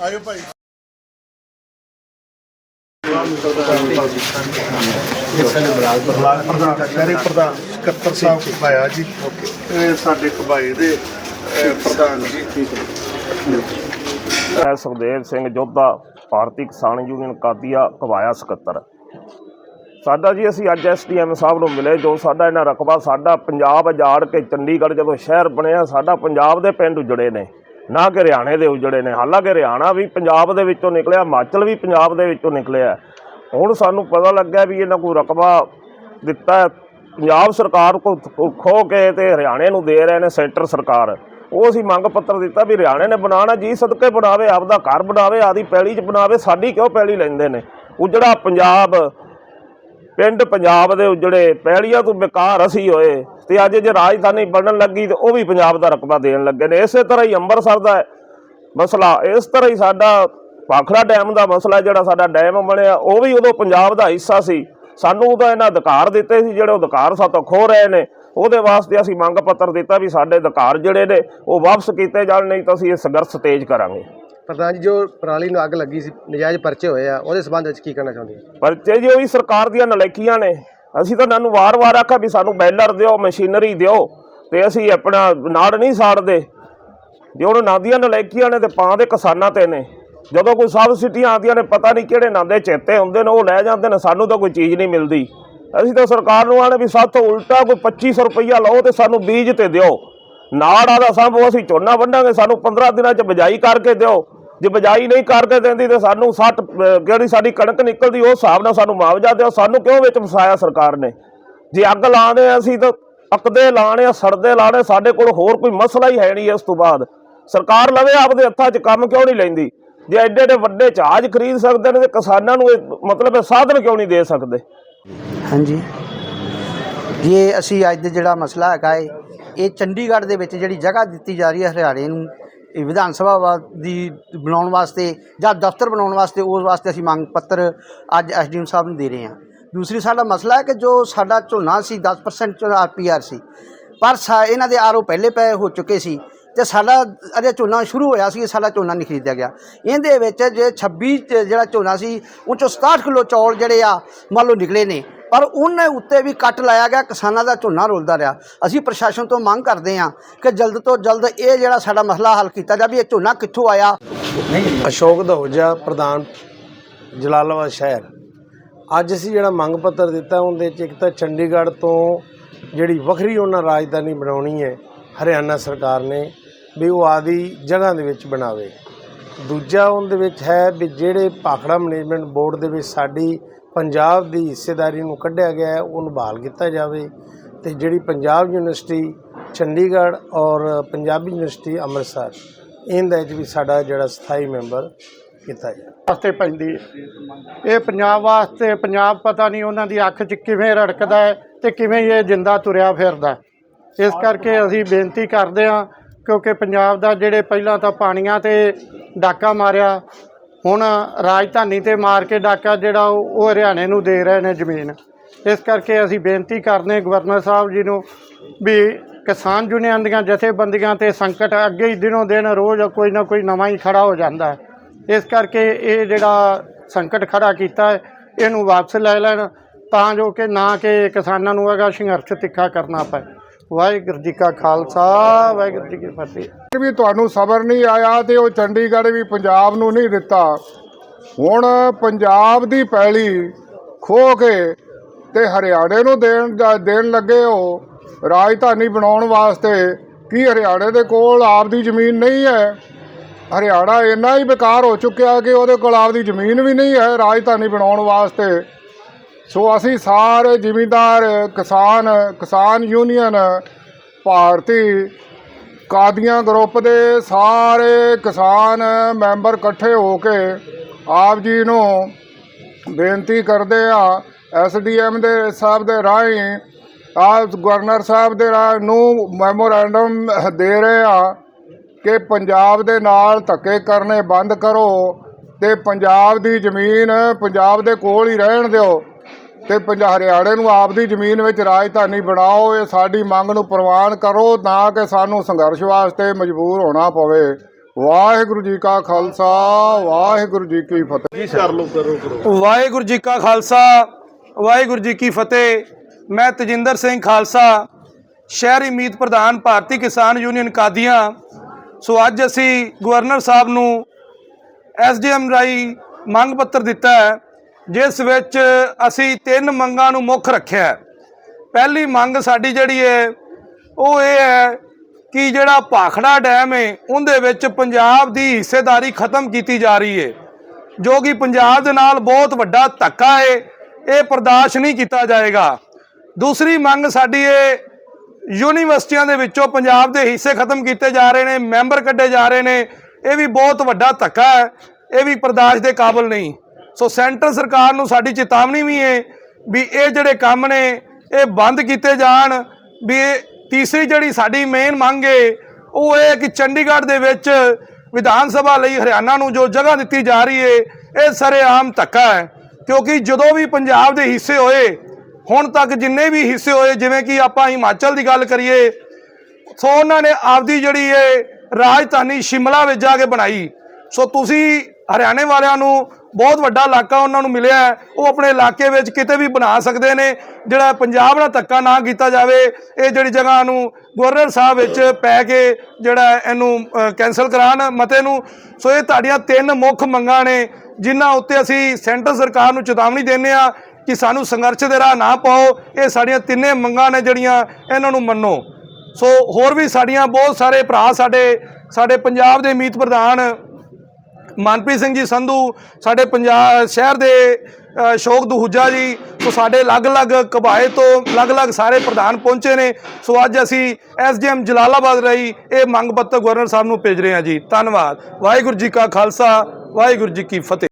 ਆਇਓ ਭਾਈ। ਮੇਰੇ ਪ੍ਰਧਾਨ ਸਕੱਤਰ ਸਾਹਿਬ ਭਾਇਆ ਜੀ। ਇਹ ਸਾਡੇ ਕਬਾਈ ਦੇ ਅਹ, ਪ੍ਰਧਾਨ ਜੀ। ਮੈਂ ਸੁਖਦੇਵ ਸਿੰਘ ਜੋਧਾ ਭਾਰਤੀ ਕਿਸਾਨ ਯੂਨੀਅਨ ਕਾਦੀਆ ਕਵਾਇਆ ਸਕੱਤਰ। ਸਾਡਾ ਜੀ ਅਸੀਂ ਅੱਜ ਐਸਡੀਐਮ ਸਾਹਿਬ ਨੂੰ ਮਿਲੇ, ਜੋ ਸਾਡਾ ਇਹਨਾਂ ਰਕਬਾ, ਸਾਡਾ ਪੰਜਾਬ ਉਜਾੜ ਕੇ ਚੰਡੀਗੜ੍ਹ ਜਦੋਂ ਸ਼ਹਿਰ ਬਣਿਆ, ਸਾਡਾ ਪੰਜਾਬ ਦੇ ਪਿੰਡ ਉਜੜੇ ਨੇ, ਨਾ ਕਿ ਹਰਿਆਣੇ ਦੇ ਉਜੜੇ ਨੇ। ਹਾਲਾਂਕਿ ਹਰਿਆਣਾ ਵੀ ਪੰਜਾਬ ਦੇ ਵਿੱਚੋਂ ਨਿਕਲਿਆ, ਹਿਮਾਚਲ ਵੀ ਪੰਜਾਬ ਦੇ ਵਿੱਚੋਂ ਨਿਕਲਿਆ ਹੁਣ ਸਾਨੂੰ ਪਤਾ ਲੱਗਾ ਵੀ ਇਹਨਾਂ ਕੋਈ ਰਕਬਾ ਦਿੱਤਾ ਪੰਜਾਬ ਸਰਕਾਰ ਕੋ ਖੋ ਕੇ ਤੇ ਹਰਿਆਣੇ ਨੂੰ ਦੇ ਰਹੇ ਨੇ ਸੈਂਟਰ ਸਰਕਾਰ। ਉਹ ਅਸੀਂ ਮੰਗ ਪੱਤਰ ਦਿੱਤਾ ਵੀ ਹਰਿਆਣੇ ਨੇ ਬਣਾਉਣਾ, ਜੀ ਸਦਕੇ ਬਣਾਵੇ, ਆਪਦਾ ਘਰ ਬਣਾਵੇ, ਆਦੀ ਪੈਲੀ 'ਚ ਬਣਾਵੇ, ਸਾਡੀ ਕਿਉਂ ਪੈਲੀ ਲੈਂਦੇ ਨੇ? ਉਜੜਾ ਪੰਜਾਬ ਪਿੰਡ ਪੰਜਾਬ ਦੇ ਉਜੜੇ ਪਹਿਲੀਆਂ ਤੋਂ ਬੇਕਾਰ ਅਸੀਂ ਹੋਏ। ਤੇ ਅੱਜ ਜੇ ਰਾਜਧਾਨੀ ਬਣਨ ਲੱਗੀ ਤੇ ਉਹ ਵੀ ਪੰਜਾਬ ਦਾ ਰਕਬਾ ਦੇਣ ਲੱਗੇ ਨੇ। ਇਸੇ ਤਰ੍ਹਾਂ ਹੀ ਅੰਮ੍ਰਿਤਸਰ ਦਾ ਮਸਲਾ, ਇਸ ਤਰ੍ਹਾਂ ਹੀ ਸਾਡਾ ਭਾਖੜਾ ਡੈਮ ਦਾ ਮਸਲਾ ਜਿਹੜਾ ਸਾਡਾ ਡੈਮ ਬਣਿਆ, ਉਹ ਵੀ ਉਦੋਂ ਪੰਜਾਬ ਦਾ ਹਿੱਸਾ ਸੀ। ਸਾਨੂੰ ਉਹਦਾ ਇਹਨਾਂ ਅਧਿਕਾਰ ਦਿੱਤੇ ਸੀ, ਜਿਹੜੇ ਉਹ ਅਧਿਕਾਰ ਸਾਤੋਂ ਖੋ ਰਹੇ ਨੇ। ਉਹਦੇ ਵਾਸਤੇ ਅਸੀਂ ਮੰਗ ਪੱਤਰ ਦਿੱਤਾ ਵੀ ਸਾਡੇ ਅਧਿਕਾਰ ਜਿਹੜੇ ਨੇ, ਉਹ ਵਾਪਸ ਕੀਤੇ ਜਾਣ, ਨਹੀਂ ਤਾਂ ਅਸੀਂ ਇਹ ਸੰਘਰਸ਼ ਤੇਜ਼ ਕਰਾਂਗੇ। ਪ੍ਰਧਾਨ ਜੀ, ਜੋ ਪਰਾਲੀ ਨੂੰ ਅੱਗ ਲੱਗੀ ਸੀ, ਨਜਾਇਜ਼ ਪਰਚੇ ਹੋਏ ਆ, ਉਹਦੇ ਸਬੰਧ ਵਿੱਚ ਕੀ ਕਹਿਣਾ ਚਾਹੁੰਦੇ ਹੋ? ਪਰਚੇ ਜੀ, ਉਹ ਵੀ ਸਰਕਾਰ ਦੀਆਂ ਨਲਾਇਕੀਆਂ ਨੇ। ਅਸੀਂ ਤਾਂ ਇਹਨਾਂ ਵਾਰ-ਵਾਰ ਆਖਿਆ ਵੀ ਸਾਨੂੰ ਬੈਲਰ ਦਿਓ, ਮਸ਼ੀਨਰੀ ਦਿਓ, ਤੇ ਅਸੀਂ ਆਪਣਾ ਨਾੜ ਨਹੀਂ ਸਾੜਦੇ। ਜੇ ਹੁਣ ਨਾਦੀਆਂ ਨਲਾਇਕੀਆਂ ਨੇ ਤੇ ਪਾਂ ਦੇ ਕਿਸਾਨਾਂ ਤੇ ਨੇ। ਜਦੋਂ ਕੋਈ ਸਬਸਿਡੀਆਂ ਆਉਂਦੀਆਂ ਨੇ, ਪਤਾ ਨਹੀਂ ਕਿਹੜੇ ਨਾਂਦੇ ਚੇਤੇ ਹੁੰਦੇ ਨੇ, ਉਹ ਲੈ ਜਾਂਦੇ ਨੇ, ਸਾਨੂੰ ਤਾਂ ਕੋਈ ਚੀਜ਼ ਨਹੀਂ ਮਿਲਦੀ। ਅਸੀਂ ਤਾਂ ਸਰਕਾਰ ਨੂੰ ਆਣੇ ਵੀ ਸਾਥੋਂ ਉਲਟਾ ਕੋਈ 2500 ਰੁਪਈਆ ਲਓ ਤੇ ਸਾਨੂੰ ਬੀਜ ਤੇ ਦਿਓ। ਨਾੜ ਆਦਾ ਸੰਭੋ ਅਸੀਂ ਝੋਨਾ ਵੰਡਾਂਗੇ, ਸਾਨੂੰ 15 ਦਿਨਾਂ ਚ ਬਜਾਈ ਕਰਕੇ ਦਿਓ। ਜੇ ਬਜਾਈ ਨਹੀਂ ਕਰਕੇ ਦਿੰਦੀ ਤੇ ਸਾਨੂੰ 60 ਜਿਹੜੀ ਸਾਡੀ ਕਣਕ ਨਿਕਲਦੀ ਉਹ ਹਿਸਾਬ ਨਾਲ ਸਾਨੂੰ ਮੁਆਵਜ਼ਾ ਦਿਓ, ਸਾਨੂੰ ਕਿਉਂ ਵਿੱਚ ਫਸਾਇਆ ਸਰਕਾਰ ਨੇ? ਜੇ ਅੱਗ ਲਾਣੇ ਅਸੀਂ ਤਾਂ ਅੱਕਦੇ ਲਾਣੇ ਆ, ਸੜਦੇ ਲਾਣੇ ਸਾਡੇ ਕੋਲ ਹੋਰ ਕੋਈ ਮਸਲਾ ਹੀ ਹੈ ਨਹੀਂ ਇਸ ਤੋਂ ਬਾਅਦ। ਸਰਕਾਰ ਲਵੇ ਆਪਦੇ ਹੱਥਾਂ 'ਚ ਕੰਮ ਕਿਉਂ ਨਹੀਂ ਲੈਂਦੀ? ਜੇ ਐਡੇ ਐਡੇ ਵੱਡੇ ਜਹਾਜ਼ ਖਰੀਦ ਸਕਦੇ ਨੇ ਤੇ ਕਿਸਾਨਾਂ ਨੂੰ ਇਹ ਮਤਲਬ ਇਹ ਸਾਧਨ ਕਿਉਂ ਨਹੀਂ ਦੇ ਸਕਦੇ? ਹਾਂਜੀ। ਇਹ ਅਸੀਂ ਅੱਜ ਦੇ ਜਿਹੜਾ ਮਸਲਾ ਹੈਗਾ ਏ, ਇਹ ਚੰਡੀਗੜ੍ਹ ਦੇ ਵਿੱਚ ਜਿਹੜੀ ਜਗ੍ਹਾ ਦਿੱਤੀ ਜਾ ਰਹੀ ਹੈ ਹਰਿਆਣੇ ਨੂੰ ਇਹ ਵਿਧਾਨ ਸਭਾ ਵਾ- ਦੀ ਬਣਾਉਣ ਵਾਸਤੇ ਜਾਂ ਦਫ਼ਤਰ ਬਣਾਉਣ ਵਾਸਤੇ, ਉਸ ਵਾਸਤੇ ਅਸੀਂ ਮੰਗ ਪੱਤਰ ਅੱਜ ਐਸਡੀਐਮ ਸਾਹਿਬ ਨੂੰ ਦੇ ਰਹੇ ਹਾਂ। ਦੂਸਰੀ ਸਾਡਾ ਮਸਲਾ ਹੈ ਕਿ ਜੋ ਸਾਡਾ ਝੋਨਾ ਸੀ 10% ਚ ਆਰਪੀਆਰ ਸੀ, ਪਰ ਸਾ ਇਹਨਾਂ ਦੇ ਆਰਓ ਪਹਿਲੇ ਪਏ ਹੋ ਚੁੱਕੇ ਸੀ ਤੇ ਸਾਡਾ ਅਜੇ ਝੋਨਾ ਸ਼ੁਰੂ ਹੋਇਆ ਸੀ, ਸਾਡਾ ਝੋਨਾ ਨਹੀਂ ਖਰੀਦਿਆ ਗਿਆ। ਇਹਦੇ ਵਿੱਚ ਜੇ 26 ਚ ਜਿਹੜਾ ਝੋਨਾ ਸੀ, ਉਹ 'ਚੋਂ 67 ਕਿਲੋ ਚੌਲ ਜਿਹੜੇ ਆ, ਮੰਨ ਲਓ ਨਿਕਲੇ ਨੇ। ਪਰ ਉਹਨਾਂ ਉੱਤੇ ਵੀ ਕੱਟ ਲਾਇਆ ਗਿਆ, ਕਿਸਾਨਾਂ ਦਾ ਝੋਨਾ ਰੁਲਦਾ ਰਿਹਾ। ਅਸੀਂ ਪ੍ਰਸ਼ਾਸਨ ਤੋਂ ਮੰਗ ਕਰਦੇ ਹਾਂ ਕਿ ਜਲਦ ਤੋਂ ਜਲਦ ਇਹ ਜਿਹੜਾ ਸਾਡਾ ਮਸਲਾ ਹੱਲ ਕੀਤਾ ਜਾਵੇ, ਇਹ ਝੋਨਾ ਕਿੱਥੋਂ ਆਇਆ? ਅਸ਼ੋਕ ਦਹੋਜਾ, ਪ੍ਰਧਾਨ ਜਲਾਲਾਬਾਦ ਸ਼ਹਿਰ। ਅੱਜ ਅਸੀਂ ਜਿਹੜਾ ਮੰਗ ਪੱਤਰ ਦਿੱਤਾ, ਉਹਦੇ ਚ ਇੱਕ ਤਾਂ ਚੰਡੀਗੜ੍ਹ ਤੋਂ ਜਿਹੜੀ ਵੱਖਰੀ ਉਹਨਾਂ ਰਾਜਧਾਨੀ ਬਣਾਉਣੀ ਹੈ, ਹਰਿਆਣਾ ਸਰਕਾਰ ਨੇ, ਵੀ ਉਹ ਆਦੀ ਜਗ੍ਹਾ ਦੇ ਵਿੱਚ ਬਣਾਵੇ। ਦੂਜਾ ਉਹਦੇ ਵਿੱਚ ਹੈ ਵੀ ਜਿਹੜੇ ਭਾਖੜਾ ਮੈਨੇਜਮੈਂਟ ਬੋਰਡ ਦੇ ਵਿੱਚ ਸਾਡੀ ਪੰਜਾਬ ਦੀ ਹਿੱਸੇਦਾਰੀ ਨੂੰ ਕੱਢਿਆ ਗਿਆ ਹੈ, ਉਹਨੂੰ ਬਹਾਲ ਕੀਤਾ ਜਾਵੇ। ਤੇ ਜਿਹੜੀ ਪੰਜਾਬ ਯੂਨੀਵਰਸਿਟੀ, ਚੰਡੀਗੜ੍ਹ ਔਰ ਪੰਜਾਬੀ ਯੂਨੀਵਰਸਿਟੀ ਅੰਮ੍ਰਿਤਸਰ, ਇਹਦੇ ਵਿੱਚ ਵੀ ਸਾਡਾ ਜਿਹੜਾ ਸਥਾਈ ਮੈਂਬਰ ਕੀਤਾ ਜਾਵੇ। ਵਾਸਤੇ ਪੈਂਦੀ ਹੈ। ਇਹ ਪੰਜਾਬ ਵਾਸਤੇ, ਪੰਜਾਬ ਪਤਾ ਨਹੀਂ ਉਹਨਾਂ ਦੀ ਅੱਖ 'ਚ ਕਿਵੇਂ ਰੜਕਦਾ ਹੈ ਤੇ ਕਿਵੇਂ ਇਹ ਜਿੰਦਾ ਤੁਰਿਆ ਫਿਰਦਾ ਇਸ ਕਰਕੇ ਅਸੀਂ ਬੇਨਤੀ ਕਰਦੇ ਹਾਂ, ਕਿਉਂਕਿ ਪੰਜਾਬ ਦਾ ਜਿਹੜੇ ਪਹਿਲਾਂ ਤਾਂ ਪਾਣੀਆਂ ਤੇ ਡਾਕਾ ਮਾਰਿਆ। ਹੁਣ ਰਾਜਧਾਨੀ ਤੇ ਮਾਰ ਕੇ ਡਾਕਾ ਜਿਹੜਾ ਉਹ ਉਹ ਹਰਿਆਣੇ ਨੂੰ ਦੇ ਰਹੇ ਨੇ ਜ਼ਮੀਨ। ਇਸ ਕਰਕੇ ਅਸੀਂ ਬੇਨਤੀ ਕਰਦੇ ਹਾਂ ਗਵਰਨਰ ਸਾਹਿਬ ਜੀ ਨੂੰ ਵੀ ਕਿਸਾਨ ਯੂਨੀਅਨ ਦੀਆਂ ਜਥੇਬੰਦੀਆਂ ਤੇ ਸੰਕਟ ਅੱਗੇ ਹੀ ਦਿਨੋਂ ਦਿਨ ਰੋਜ਼ ਕੋਈ ਨਾ ਕੋਈ ਨਵਾਂ ਹੀ ਖੜਾ ਹੋ ਜਾਂਦਾ ਇਸ ਕਰਕੇ ਇਹ ਜਿਹੜਾ ਸੰਕਟ ਖੜਾ ਕੀਤਾ ਹੈ, ਇਹਨੂੰ ਵਾਪਸ ਲੈ ਲੈਣ ਤਾਂ ਜੋ ਕਿ ਨਾ ਕਿ ਕਿਸਾਨਾਂ ਨੂੰ ਹੈਗਾ ਸੰਘਰਸ਼ ਤਿੱਖਾ ਕਰਨਾ ਪਏ। ਵਾਹਿਗੁਰੂ ਜੀ ਕਾ ਖਾਲਸਾ, ਵਾਹਿਗੁਰੂ ਜੀ ਕੀ ਫਤਿਹ। ਵੀ ਤੁਹਾਨੂੰ ਸਬਰ ਨਹੀਂ ਆਇਆ ਤੇ ਉਹ ਚੰਡੀਗੜ੍ਹ ਵੀ ਪੰਜਾਬ ਨੂੰ ਨਹੀਂ ਦਿੱਤਾ। ਹੁਣ ਪੰਜਾਬ ਦੀ ਪੈਲੀ ਖੋ ਕੇ ਤੇ ਹਰਿਆਣੇ ਨੂੰ ਦੇਣ ਦਾ- ਦੇਣ ਲੱਗੇ ਹੋ, ਰਾਜਧਾਨੀ ਬਣਾਉਣ ਵਾਸਤੇ ਕੀ ਹਰਿਆਣੇ ਦੇ ਕੋਲ ਆਪਦੀ ਜ਼ਮੀਨ ਨਹੀਂ ਹੈ? ਹਰਿਆਣਾ ਇੰਨਾ ਹੀ ਬੇਕਾਰ ਹੋ ਚੁੱਕਿਆ ਕਿ ਉਹਦੇ ਕੋਲ ਆਪਦੀ ਜ਼ਮੀਨ ਵੀ ਨਹੀਂ ਹੈ ਰਾਜਧਾਨੀ ਬਣਾਉਣ ਵਾਸਤੇ। ਸੋ ਅਸੀਂ ਸਾਰੇ ਜ਼ਿਮੀਂਦਾਰ, ਕਿਸਾਨ ਕਿਸਾਨ ਯੂਨੀਅਨ, ਭਾਰਤੀ ਕਾਦੀਆਂ ਗਰੁੱਪ ਦੇ ਸਾਰੇ ਕਿਸਾਨ ਮੈਂਬਰ ਇਕੱਠੇ ਹੋ ਕੇ ਆਪ ਜੀ ਨੂੰ ਬੇਨਤੀ ਕਰਦੇ ਆ ਐਸਡੀਐਮ ਦੇ ਸਾਹਿਬ ਦੇ ਰਾਹੀਂ ਆ ਗਵਰਨਰ ਸਾਹਿਬ ਦੇ ਰਾਹੀਂ ਨੂੰ ਮੈਮੋਰੈਂਡਮ ਦੇ ਰਹੇ ਆ ਕਿ ਪੰਜਾਬ ਦੇ ਨਾਲ ਧੱਕੇ ਕਰਨੇ ਬੰਦ ਕਰੋ ਤੇ ਪੰਜਾਬ ਦੀ ਜ਼ਮੀਨ ਪੰਜਾਬ ਦੇ ਕੋਲ ਹੀ ਰਹਿਣ ਦਿਓ। ਤੇ ਪੰਜਾਬ ਹਰਿਆਣੇ ਨੂੰ ਆਪਦੀ ਜ਼ਮੀਨ ਵਿੱਚ ਰਾਜਧਾਨੀ ਬਣਾਓ ਇਹ ਸਾਡੀ ਮੰਗ ਨੂੰ ਪ੍ਰਵਾਨ ਕਰੋ ਨਾ ਕਿ ਸਾਨੂੰ ਸੰਘਰਸ਼ ਵਾਸਤੇ ਮਜਬੂਰ ਹੋਣਾ ਪਵੇ। ਵਾਹਿਗੁਰੂ ਜੀ ਕਾ ਖਾਲਸਾ ਵਾਹਿਗੁਰੂ ਜੀ ਕੀ ਫਤਿਹ। ਵਾਹਿਗੁਰੂ ਜੀ ਕਾ ਖਾਲਸਾ ਵਾਹਿਗੁਰੂ ਜੀ ਕੀ ਫਤਿਹ। ਮੈਂ ਤਜਿੰਦਰ ਸਿੰਘ ਖਾਲਸਾ ਸ਼ਹਿਰੀ ਮੀਤ ਪ੍ਰਧਾਨ ਭਾਰਤੀ ਕਿਸਾਨ ਯੂਨੀਅਨ ਕਾਦੀਆਂ। ਸੋ ਅੱਜ ਅਸੀਂ ਗਵਰਨਰ ਸਾਹਿਬ ਨੂੰ ਐਸਡੀਐਮ ਰਾਈ ਮੰਗ ਪੱਤਰ ਦਿੱਤਾ ਹੈ। ਜਿਸ ਵਿੱਚ ਅਸੀਂ ਤਿੰਨ ਮੰਗਾਂ ਨੂੰ ਮੁੱਖ ਰੱਖਿਆ ਪਹਿਲੀ ਮੰਗ ਸਾਡੀ ਜਿਹੜੀ ਹੈ, ਉਹ ਇਹ ਹੈ ਕਿ ਜਿਹੜਾ ਭਾਖੜਾ ਡੈਮ ਹੈ, ਉਹਦੇ ਵਿੱਚ ਪੰਜਾਬ ਦੀ ਹਿੱਸੇਦਾਰੀ ਖਤਮ ਕੀਤੀ ਜਾ ਰਹੀ ਹੈ, ਜੋ ਕਿ ਪੰਜਾਬ ਦੇ ਨਾਲ ਬਹੁਤ ਵੱਡਾ ਧੱਕਾ ਹੈ, ਇਹ ਬਰਦਾਸ਼ਤ ਨਹੀਂ ਕੀਤਾ ਜਾਏਗਾ। ਦੂਸਰੀ ਮੰਗ ਸਾਡੀ ਇਹ ਯੂਨੀਵਰਸਿਟੀਆਂ ਦੇ ਵਿੱਚੋਂ ਪੰਜਾਬ ਦੇ ਹਿੱਸੇ ਖਤਮ ਕੀਤੇ ਜਾ ਰਹੇ ਨੇ, ਮੈਂਬਰ ਕੱਢੇ ਜਾ ਰਹੇ ਨੇ, ਇਹ ਵੀ ਬਹੁਤ ਵੱਡਾ ਧੱਕਾ ਹੈ, ਇਹ ਵੀ ਬਰਦਾਸ਼ਤ ਦੇ ਕਾਬਿਲ ਨਹੀਂ। ਸੋ ਸੈਂਟਰ ਸਰਕਾਰ ਨੂੰ ਸਾਡੀ ਚੇਤਾਵਨੀ ਵੀ ਹੈ ਵੀ ਇਹ ਜਿਹੜੇ ਕੰਮ ਨੇ, ਇਹ ਬੰਦ ਕੀਤੇ ਜਾਣ, ਵੀ ਤੀਸਰੀ ਜਿਹੜੀ ਸਾਡੀ ਮੇਨ ਮੰਗ ਹੈ, ਉਹ ਇਹ ਕਿ ਚੰਡੀਗੜ੍ਹ ਦੇ ਵਿੱਚ ਵਿਧਾਨ ਸਭਾ ਲਈ ਹਰਿਆਣਾ ਨੂੰ ਜੋ ਜਗ੍ਹਾ ਦਿੱਤੀ ਜਾ ਰਹੀ ਹੈ, ਇਹ ਸਰੇਆਮ ਧੱਕਾ ਹੈ। ਕਿਉਂਕਿ ਜਦੋਂ ਵੀ ਪੰਜਾਬ ਦੇ ਹਿੱਸੇ ਹੋਏ, ਹੁਣ ਤੱਕ ਜਿੰਨੇ ਵੀ ਹਿੱਸੇ ਹੋਏ, ਜਿਵੇਂ ਕਿ ਆਪਾਂ ਹਿਮਾਚਲ ਦੀ ਗੱਲ ਕਰੀਏ, ਸੋ ਉਹਨਾਂ ਨੇ ਆਪਦੀ ਜਿਹੜੀ ਇਹ ਰਾਜਧਾਨੀ ਸ਼ਿਮਲਾ ਵਿੱਚ ਜਾ ਕੇ ਬਣਾਈ। ਸੋ ਤੁਸੀਂ ਹਰਿਆਣੇ ਵਾਲਿਆਂ ਨੂੰ ਬਹੁਤ ਵੱਡਾ ਇਲਾਕਾ ਉਹਨਾਂ ਨੂੰ ਮਿਲਿਆ ਹੈ, ਉਹ ਆਪਣੇ ਇਲਾਕੇ ਵਿੱਚ ਕਿਤੇ ਵੀ ਬਣਾ ਸਕਦੇ ਨੇ। ਜਿਹੜਾ ਪੰਜਾਬ ਨਾਲ ਧੱਕਾ ਨਾ ਕੀਤਾ ਜਾਵੇ ਇਹ ਜਿਹੜੀ ਜਗ੍ਹਾ ਨੂੰ ਗਵਰਨਰ ਸਾਹਿਬ ਵਿੱਚ ਪੈ ਕੇ ਜਿਹੜਾ ਇਹਨੂੰ ਅ, ਕੈਨਸਲ ਕਰਾਉਣ ਮਤੇ ਨੂੰ। ਸੋ ਇਹ ਤੁਹਾਡੀਆਂ ਤਿੰਨ ਮੁੱਖ ਮੰਗਾਂ ਨੇ ਜਿਨ੍ਹਾਂ ਉੱਤੇ ਅਸੀਂ ਸੈਂਟਰ ਸਰਕਾਰ ਨੂੰ ਚੇਤਾਵਨੀ ਦਿੰਦੇ ਆ ਕਿ ਸਾਨੂੰ ਸੰਘਰਸ਼ ਦੇ ਰਾਹ ਨਾ ਪਾਓ। ਇਹ ਸਾਡੀਆਂ ਤਿੰਨੇ ਮੰਗਾਂ ਨੇ ਜਿਹੜੀਆਂ ਇਹਨਾਂ ਨੂੰ ਮੰਨੋ। ਸੋ ਹੋਰ ਵੀ ਸਾਡੀਆਂ ਬਹੁਤ ਸਾਰੇ ਭਰਾ ਸਾਡੇ ਸਾਡੇ ਪੰਜਾਬ ਦੇ ਮੀਤ ਪ੍ਰਧਾਨ ਮਨਪ੍ਰੀਤ ਸਿੰਘ ਜੀ ਸੰਧੂ ਸਾਡੇ ਪੰਜਾਬ ਸ਼ਹਿਰ ਦੇ ਅ, ਅਸ਼ੋਕ ਦਹੂਜਾ ਜੀ ਸੋ ਸਾਡੇ ਅਲੱਗ-ਅਲੱਗ ਕਬਾਏ ਤੋਂ ਅਲੱਗ-ਅਲੱਗ ਸਾਰੇ ਪ੍ਰਧਾਨ ਪਹੁੰਚੇ ਨੇ। ਸੋ ਅੱਜ ਅਸੀਂ ਐਸਡੀਐਮ ਜਲਾਲਾਬਾਦ ਰਹੀ ਇਹ ਮੰਗ ਪੱਤਰ ਗਵਰਨਰ ਸਾਹਿਬ ਨੂੰ ਭੇਜ ਰਹੇ ਹਾਂ ਜੀ। ਧੰਨਵਾਦ। ਵਾਹਿਗੁਰੂ ਜੀ ਕਾ ਖਾਲਸਾ ਵਾਹਿਗੁਰੂ ਜੀ ਕੀ ਫਤਿਹ।